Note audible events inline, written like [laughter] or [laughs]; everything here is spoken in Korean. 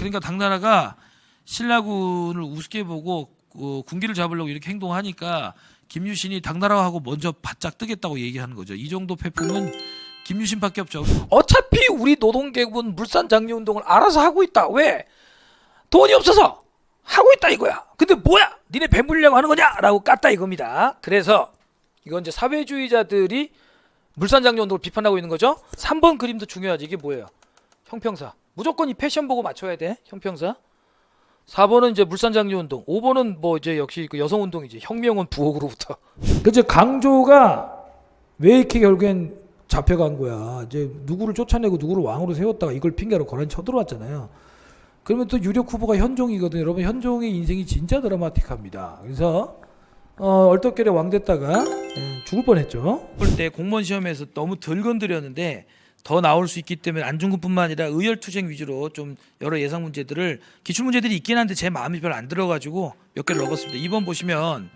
그러니까 당나라가 신라군을 우습게 보고 어, 군기를 잡으려고 이렇게 행동하니까 김유신이 당나라하고 먼저 바짝 뜨겠다고 얘기하는 거죠. 이 정도 패품은 김유신밖에 없죠. 어차피 우리 노동계급은 물산 장려 운동을 알아서 하고 있다. 왜? 돈이 없어서 하고 있다 이거야. 근데 뭐야? 니네 배 물려고 하는 거냐라고 깠다 이겁니다. 그래서 이건 이제 사회주의자들이 물산 장려 운동을 비판하고 있는 거죠. 3번 그림도 중요하지. 이게 뭐예요? 형평사. 무조건 이 패션 보고 맞춰야 돼. 형평사. 4번은 이제 물산 장려 운동. 5번은 뭐 이제 역시 그 여성 운동이지. 혁명은 부엌으로부터. [laughs] 그치 강조가 왜 이렇게 결국엔 잡혀간 거야. 이제 누구를 쫓아내고 누구를 왕으로 세웠다가 이걸 핑계로 고라니 쳐들어왔잖아요. 그러면 또 유력 후보가 현종이거든요. 여러분 현종의 인생이 진짜 드라마틱합니다. 그래서 어, 얼떨결에 왕 됐다가 예, 죽을 뻔했죠. 볼 때 공무원 시험에서 너무 덜 건드렸는데 더 나올 수 있기 때문에 안중근뿐만 아니라 의열 투쟁 위주로 좀 여러 예상 문제들을 기출 문제들이 있긴 한데 제 마음이 별로 안 들어가지고 몇 개를 넣어봤습니다. 2번 보시면